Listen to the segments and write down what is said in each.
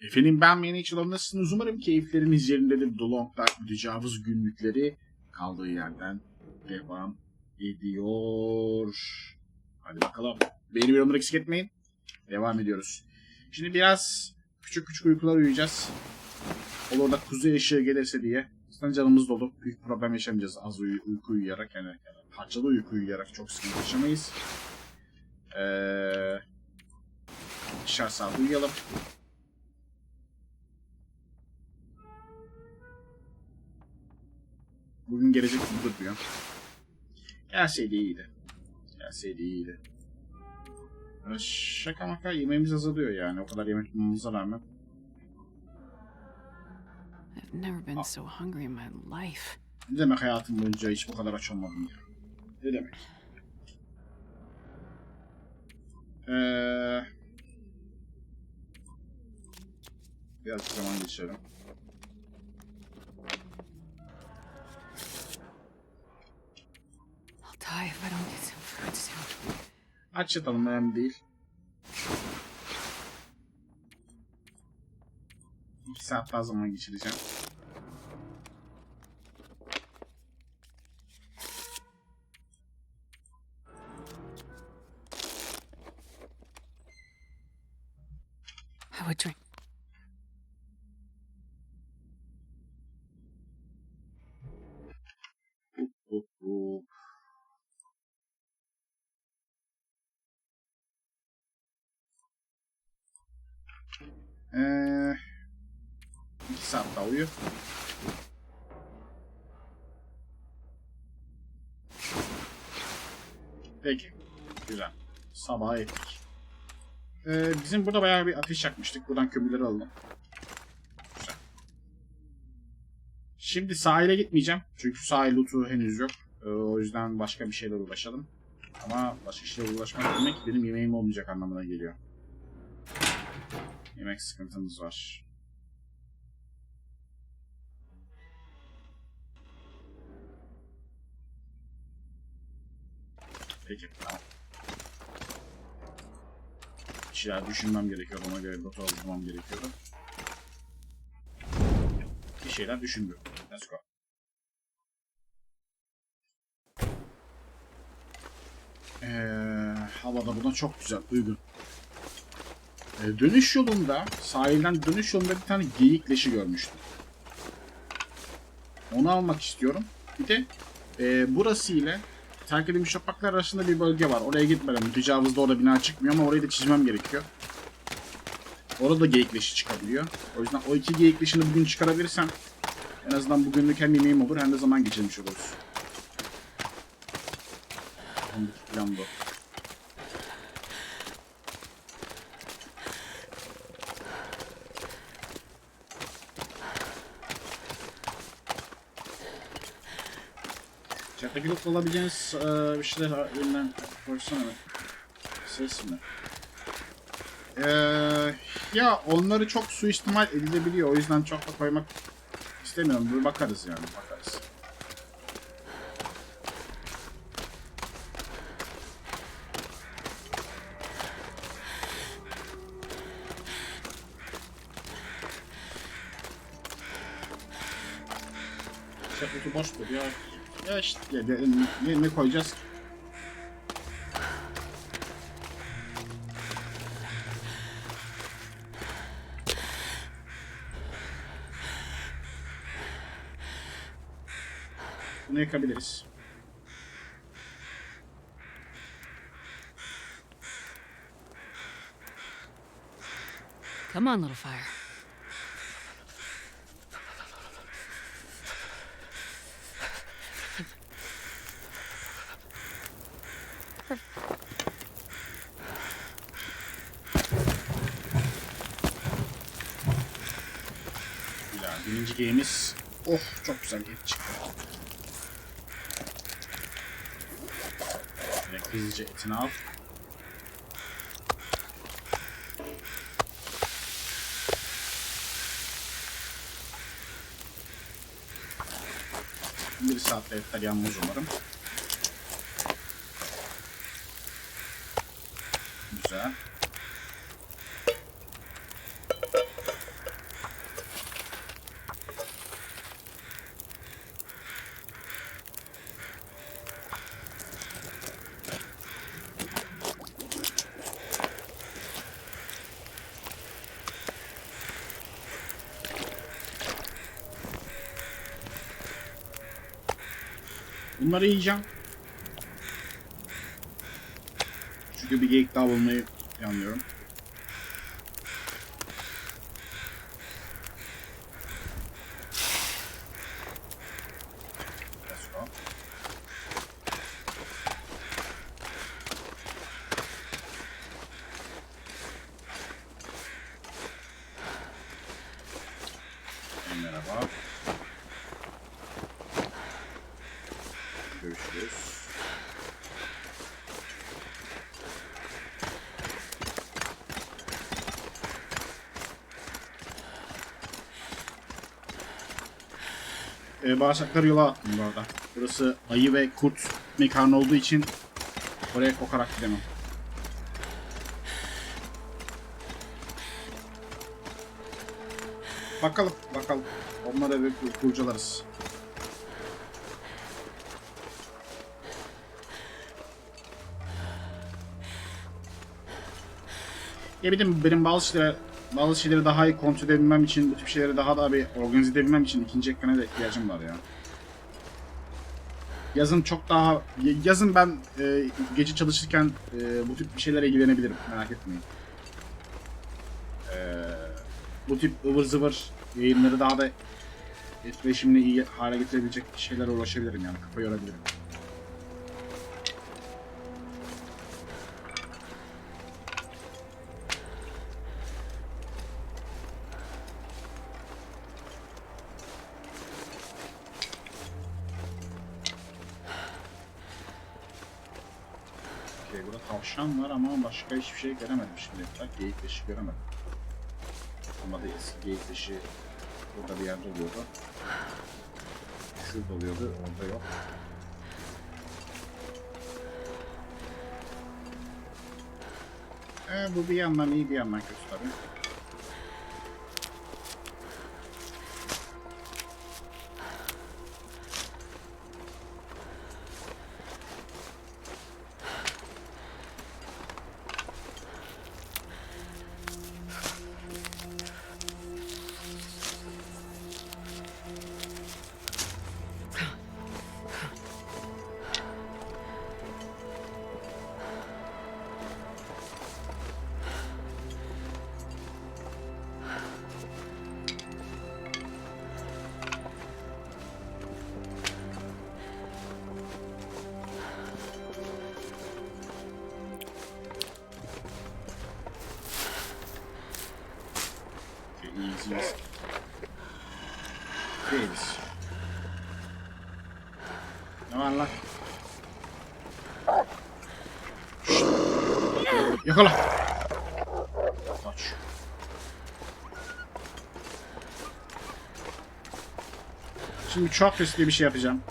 Efendim ben Manager nasılsınız? Umarım keyifleriniz yerindedir. The Long Dark mütecavız günlükleri kaldığı yerden devam ediyor. Hadi bakalım. Beni bir eksik etmeyin. Devam ediyoruz. Şimdi biraz küçük küçük uykular uyuyacağız. Olur da kuzey ışığı gelirse diye. Zaten canımız dolu. Büyük problem yaşamayacağız az uy- uyku uyuyarak. Yani, yani parçalı uyku uyuyarak çok sıkıntı yaşamayız. Ee, ikişer saat uyuyalım. Bugün gelecek gibi duruyor. Gelseydi iyiydi. Gelseydi iyiydi. Şaka maka yemeğimiz azalıyor yani. O kadar yemek bulmamıza rağmen. I've never been so hungry in my life. Ne demek hayatım boyunca hiç bu kadar aç olmadım ya? Ne demek? Ee, biraz zaman geçiyorum. Die if I değil. İki saat daha zaman geçireceğim. Ee, iki saat daha uyu. Peki. Güzel. Sabaha ettik. Ee, bizim burada bayağı bir ateş yakmıştık. Buradan kömürleri alalım. Güzel. Şimdi sahile gitmeyeceğim. Çünkü sahil lootu henüz yok. Ee, o yüzden başka bir şeyle uğraşalım. Ama başka şeyle uğraşmak demek benim yemeğim olmayacak anlamına geliyor. Yemek sıkıntımız var. Peki tamam. Düşünmem gerekiyor. Ona göre rota bulmam gerekiyordu. Bir şeyler düşünmüyorum. Let's go. Ee, havada buna çok güzel, uygun. Ee, dönüş yolunda, sahilden dönüş yolunda bir tane geyik leşi görmüştüm. Onu almak istiyorum. Bir de e, burası ile terk edilmiş topraklar arasında bir bölge var. Oraya gitmeden mütecavızda orada bina çıkmıyor ama orayı da çizmem gerekiyor. Orada da geyik leşi çıkabiliyor. O yüzden o iki geyik leşini bugün çıkarabilirsem en azından bugünlük hem yemeğim olur hem de zaman geçirmiş oluruz. Plan bu. Çattaki loot alabileceğiniz eee, bir şeyler elinden koysana? Ses mi? Eee, ya onları çok suistimal edilebiliyor. O yüzden çok da koymak istemiyorum. Bir bakarız yani bakarız. Şapkası boş duruyor. Ya işte ne, ne koyacağız? Bunu yakabiliriz. Come on, little fire. Game'imiz. Oh çok güzel bir çıktı. Direkt hızlıca etini al. Bir saatte etler yanmaz umarım. Güzel. Bunları yiyeceğim. Çünkü bir geyik daha bulmayı planlıyorum. Let's go. Merhaba. Görüşürüz. Ee, bağırsakları attım bu arada. Burası ayı ve kurt mekanı olduğu için oraya kokarak gidemem. Bakalım, bakalım. Onları bir kur- kurcalarız. Ya de benim bazı şeyleri, bazı şeyleri daha iyi kontrol edebilmem için, tip şeyleri daha da bir organize edebilmem için ikinci ekrana da ihtiyacım var ya. Yazın çok daha, yazın ben e, gece çalışırken e, bu tip bir şeylere ilgilenebilirim, merak etmeyin. E, bu tip ıvır zıvır yayınları daha da etkileşimli iyi hale getirebilecek şeylere uğraşabilirim yani, kafa yorabilirim. Tavşan var ama başka hiçbir şey göremedim şimdi. Bak geyik deşi göremedim. Ama eski geyik deşi burada bir yerde oluyordu. Şurada oluyordu, orada yok. Ee, bu bir yandan iyi bir yandan kötü tabii. Yakala. Kaç. Şimdi çok riskli bir şey yapacağım.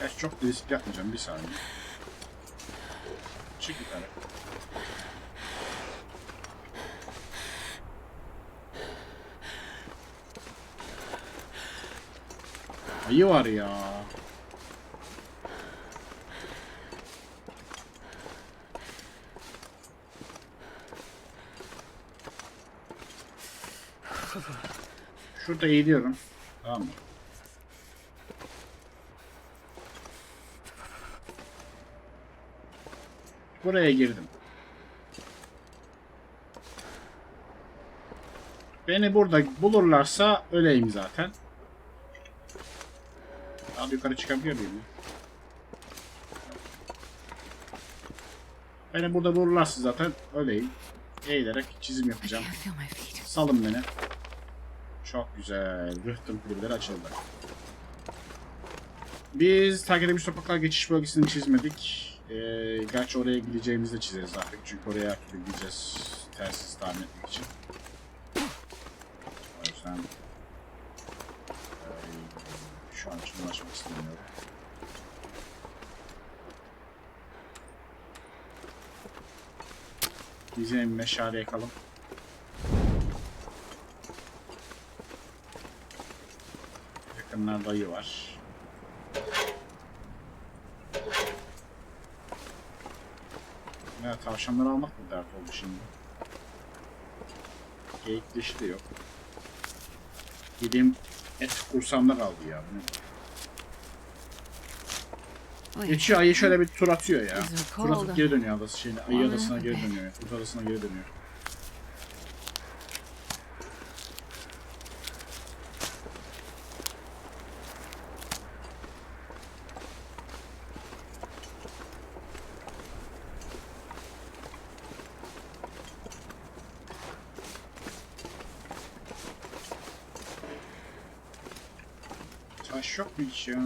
Evet, çok riskli yapmayacağım. Bir saniye. Çık yukarı. Ayı var ya. Şurada eğiliyorum. Tamam mı? Buraya girdim. Beni burada bulurlarsa öleyim zaten. Daha yukarı çıkabiliyor muyum? Beni burada bulurlarsa zaten öyleyim. Eğilerek çizim yapacağım. Salın beni. Çok güzel. Rıhtım kulübeleri açıldı. Biz terk edilmiş topraklar geçiş bölgesini çizmedik. Ee, gerçi oraya gideceğimizi de çizeriz artık. Çünkü oraya gideceğiz. Tersiz tahmin etmek için. O yüzden ee, şu an için uğraşmak istemiyorum. Biz yine bir meşale yakalım. Yakınlarda ayı var. Ya tavşanları almak mı dert oldu şimdi? Geyik dişi de yok. Gideyim et kursamlar aldı ya. Geçiyor ayı şöyle bir tur atıyor ya. Tur atıp geri dönüyor adası şeyine. Ayı adasına geri dönüyor. Kurt adasına geri dönüyor. Taş yok mu hiç ya?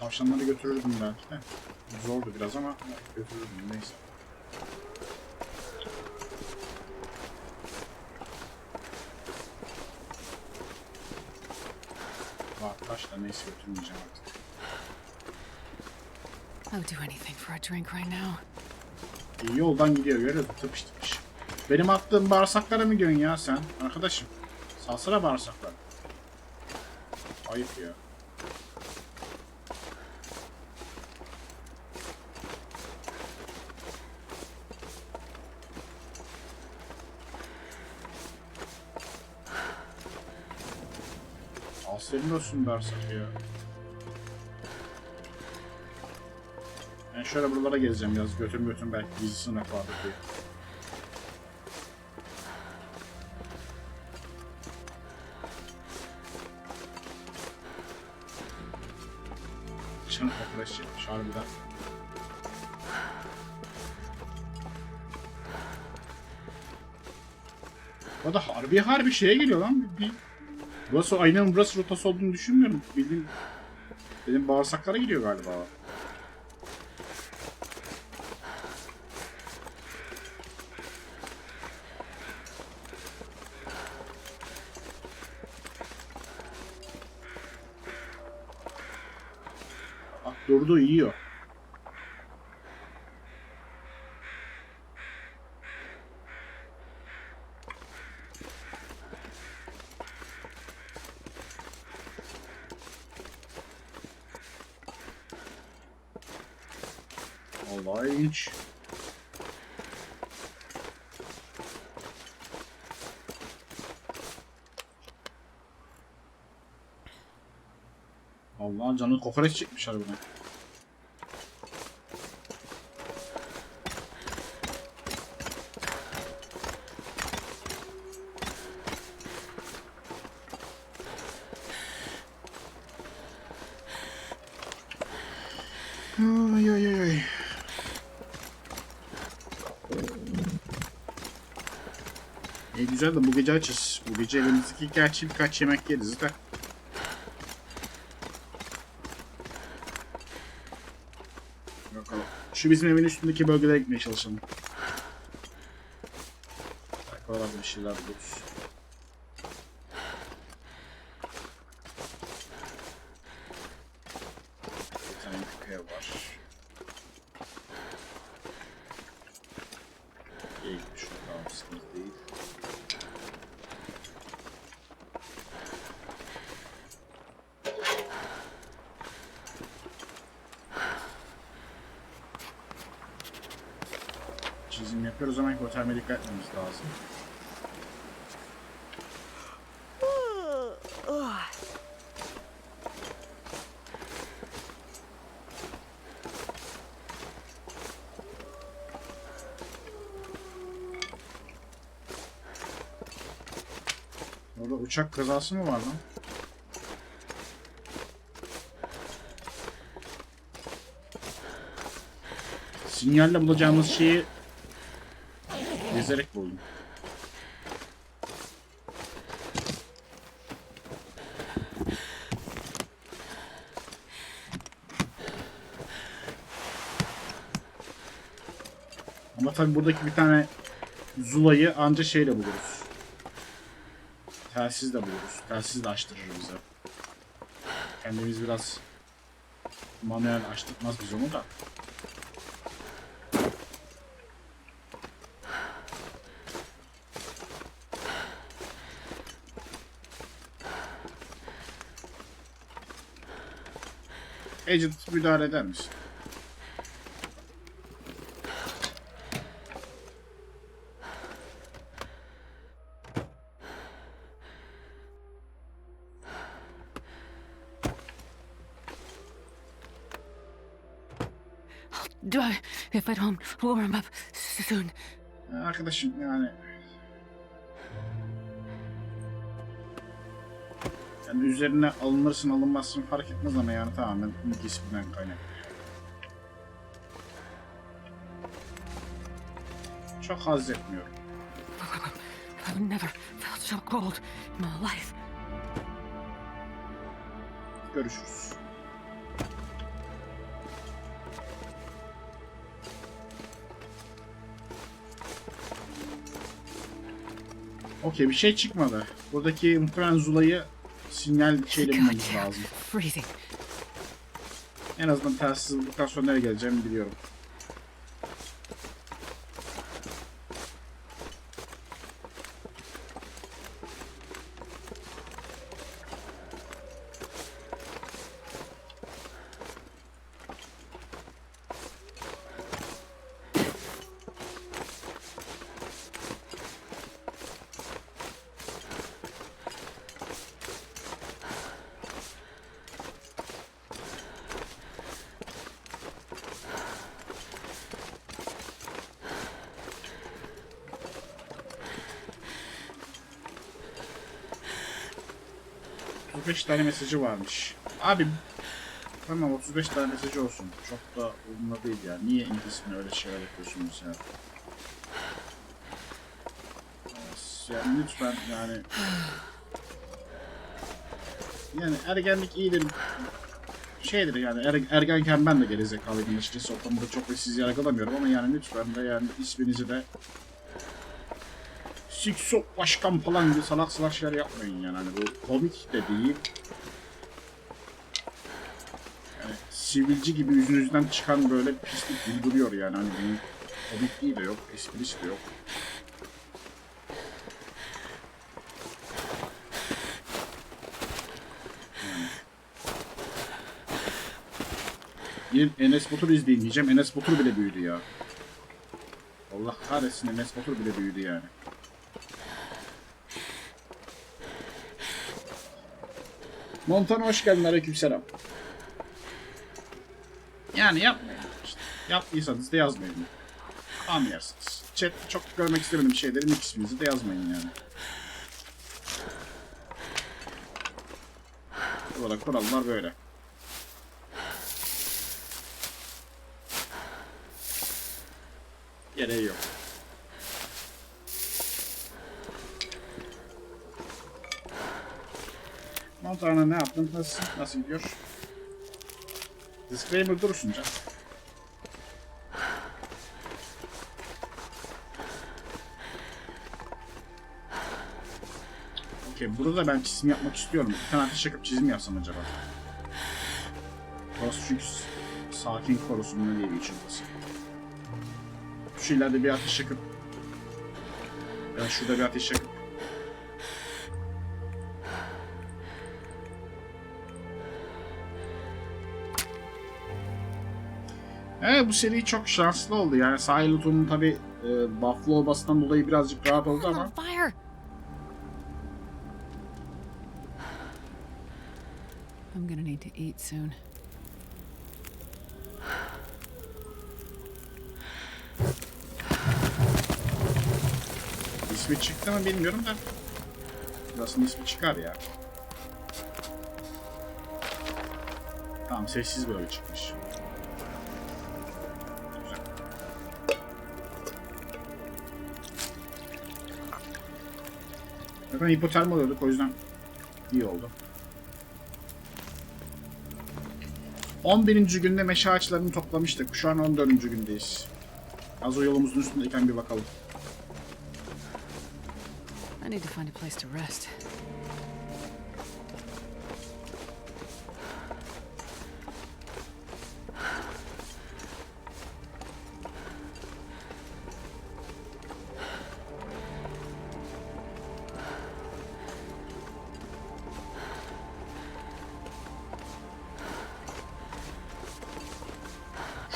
Tavşanları götürürdüm belki de. Zordu biraz ama götürürdüm neyse. Var taş da neyse götürmeyeceğim artık. I would do anything for a drink right now. İyi yoldan gidiyor görüyor musun? Tıpış tıpış. Benim attığım bağırsaklara mı gidiyorsun ya sen? Arkadaşım. Salsana bağırsakları. Ayıp ya. Senin olsun bağırsak ya. Ben şöyle buralara gezeceğim biraz götüm götüm belki gizli sınıf vardır diye. Harbiden. O da harbi harbi şeye geliyor lan. Bir, burası aynen burası rotası olduğunu düşünmüyorum. Bildiğin benim bağırsaklara gidiyor galiba. Durdu yiyor. Allah canı kokoreç çekmiş harbiden. Ay ay ay ay. İyi güzel de bu gece açız. Bu gece elimizdeki gerçi birkaç yemek yeriz de. Bakalım. Şu bizim evin üstündeki bölgelere gitmeye çalışalım. Belki oralarda bir şeyler buluruz. Bir tane köy var. İyi, şu tamam sıkıntı değil. Yapıyoruz ama otelme dikkat etmemiz lazım. Orada uçak kazası mı var lan? Sinyalle bulacağımız şeyi gezerek buldum. Ama tabii buradaki bir tane Zula'yı anca şeyle buluruz. Telsiz de buluruz. Telsiz de açtırır bize. Kendimiz biraz manuel açtırmaz biz onu da. I'll Do misin? If I don't, warm up soon. Arkadaşım yani Yani üzerine alınırsın alınmazsın fark etmez ama yani tamamen ilk isminden kaynaklı. Çok haz etmiyorum. I've never felt so cold in my life. Görüşürüz. Okey bir şey çıkmadı. Buradaki muhtemelen Zula'yı sinyal şeyle bulmamız lazım. En azından telsiz bulduktan sonra nereye geleceğimi biliyorum. 35 tane mesajı varmış. Abi tamam 35 tane mesajı olsun. Çok da umurumda değil yani. Niye İngilizce öyle şeyler yapıyorsunuz ya? Yani lütfen yani yani ergenlik iyidir şeydir yani er, ergenken ben de gerizekalıydım açıkçası o konuda çok da sizi yargılamıyorum ama yani lütfen de yani isminizi de Siksok başkan falan gibi salak salak şeyler yapmayın yani hani bu komik de değil yani sivilci gibi yüzünüzden çıkan böyle pislik gibi duruyor yani hani bunun komikliği de yok esprisi de yok Bir Enes Batur izleyin diyeceğim. Enes Batur bile büyüdü ya. Allah kahretsin Enes Batur bile büyüdü yani. Montana hoş geldin aleykümselam. Yani yapmayın. İşte. Yaptıysanız da yazmayın. Anlayarsınız. Chat çok görmek istemediğim şeylerin ilk isminizi de yazmayın yani. Burada kurallar böyle. Gereği yok. Montana ne yaptın? Nasıl, nasıl gidiyor? Disclaimer dursun canım. Okey, burada da ben çizim yapmak istiyorum. Bir tane ateş yakıp çizim yapsam acaba? Burası çünkü sakin korusun ne diye geçiyor burası. Şu ileride bir ateş yakıp ya şurada bir ateş yakıp Evet bu seri çok şanslı oldu. Yani sahil lootunun tabi e, buffalo olmasından dolayı birazcık rahat oldu ama. I'm gonna need to eat soon. ismi çıktı mı bilmiyorum da Burasının ismi çıkar ya. Tamam sessiz böyle çıkmış. Zaten hipotermi oluyorduk o yüzden iyi oldu. 11. günde meşe ağaçlarını toplamıştık. Şu an 14. gündeyiz. Az o yolumuzun üstündeyken bir bakalım. I need to find a place to rest.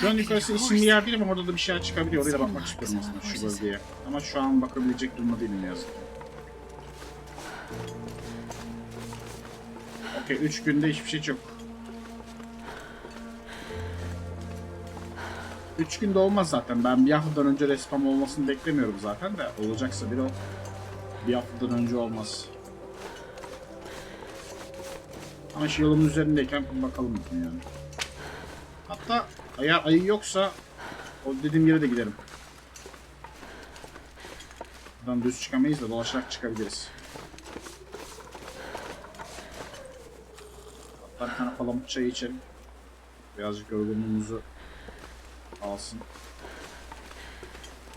Şu an yukarısı isimli yer değil ama orada da bir şeyler çıkabiliyor. Oraya da bakmak istiyorum aslında şu bölgeye. Ama şu an bakabilecek durumda değilim ne yazık ki. Okey 3 günde hiçbir şey yok. 3 günde olmaz zaten. Ben bir haftadan önce respawn olmasını beklemiyorum zaten de. Olacaksa bir o. Bir haftadan önce olmaz. Ama şu yolun üzerindeyken bakalım yani. Eğer ayı yoksa o dediğim yere de giderim. Buradan düz çıkamayız da dolaşarak çıkabiliriz. Hatta bir tane palamut çayı içelim. Birazcık yorgunluğumuzu alsın.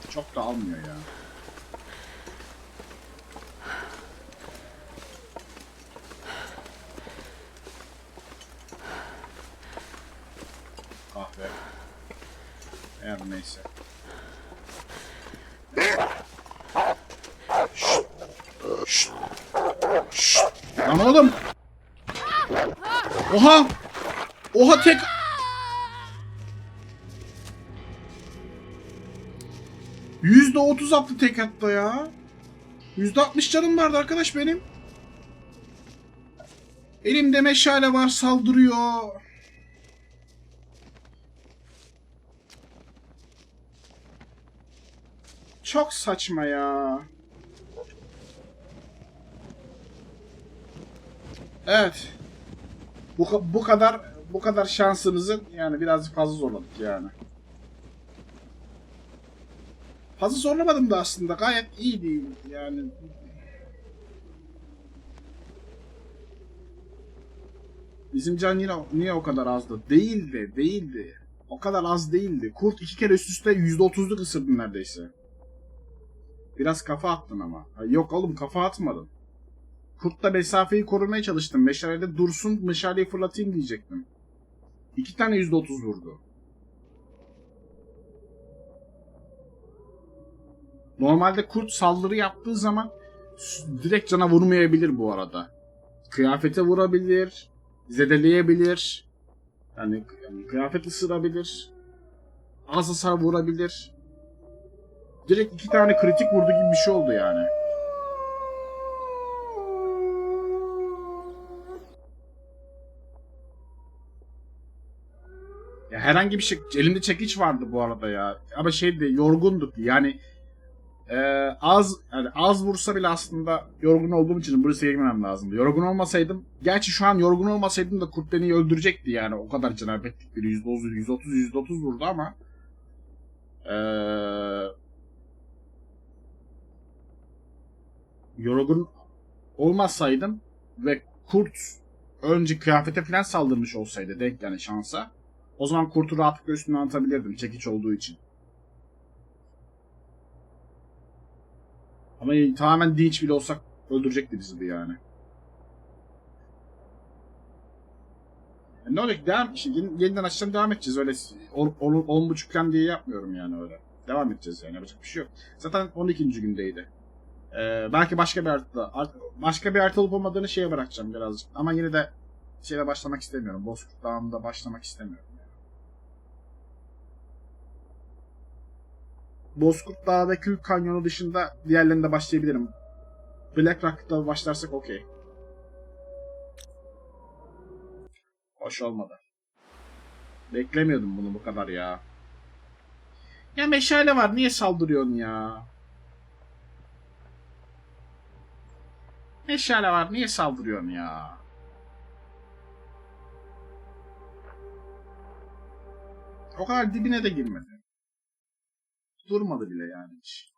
Çok da almıyor ya. Kahve. Eğer neyse. Şşt. Şşt. Şşt. Lan oğlum. Oha. Oha tek Yüzde otuz attı tek hatta ya. Yüzde altmış canım vardı arkadaş benim. Elimde meşale var saldırıyor. Çok saçma ya. Evet. Bu, bu kadar bu kadar şansımızı yani birazcık fazla zorladık yani. Fazla zorlamadım da aslında. Gayet iyiydi yani. Bizim can yine niye o kadar azdı? Değildi, değildi. O kadar az değildi. Kurt iki kere üst üste %30'luk ısırdın neredeyse. Biraz kafa attın ama. Ha, Yok oğlum kafa atmadın. Kurtla mesafeyi korumaya çalıştım. Meşalede dursun meşaleyi fırlatayım diyecektim. İki tane %30 vurdu. Normalde kurt saldırı yaptığı zaman direkt cana vurmayabilir bu arada. Kıyafete vurabilir, zedeleyebilir. Yani, yani kıyafet ısırabilir. Az hasar vurabilir. Direkt iki tane kritik vurdu gibi bir şey oldu yani. Herhangi bir şey elimde çekiç vardı bu arada ya. Ama şeydi yorgunduk yani ee, az yani az vursa bile aslında yorgun olduğum için burası girmem lazımdı. Yorgun olmasaydım, gerçi şu an yorgun olmasaydım da kurt beni öldürecekti yani. O kadar cenabetlik bir %30, %30, %30 vurdu ama ee, yorgun olmasaydım ve kurt önce kıyafete falan saldırmış olsaydı denk yani şansa o zaman kurtu rahatlıkla üstüne atabilirdim çekiç olduğu için. Ama tamamen dinç bile olsak öldürecekti bizi bu yani. E ne olacak? Devam, yeni- yeniden açacağım devam edeceğiz. Öyle 10, 10, 10 buçuk plan diye yapmıyorum yani öyle. Devam edeceğiz yani. Yapacak bir şey yok. Zaten 12. gündeydi. Ee, belki başka bir harita, art- başka bir harita olup olmadığını şeye bırakacağım birazcık. Ama yine de şeyle başlamak istemiyorum. Bozkurt Dağı'nda başlamak istemiyorum. Bozkurt Dağı ve Kül Kanyonu dışında diğerlerinde başlayabilirim. Black Rock'ta başlarsak okey. Hoş olmadı. Beklemiyordum bunu bu kadar ya. Ya meşale var niye saldırıyorsun ya? Meşale var niye saldırıyorsun ya? O kadar dibine de girmedi. Durmadı bile yani hiç.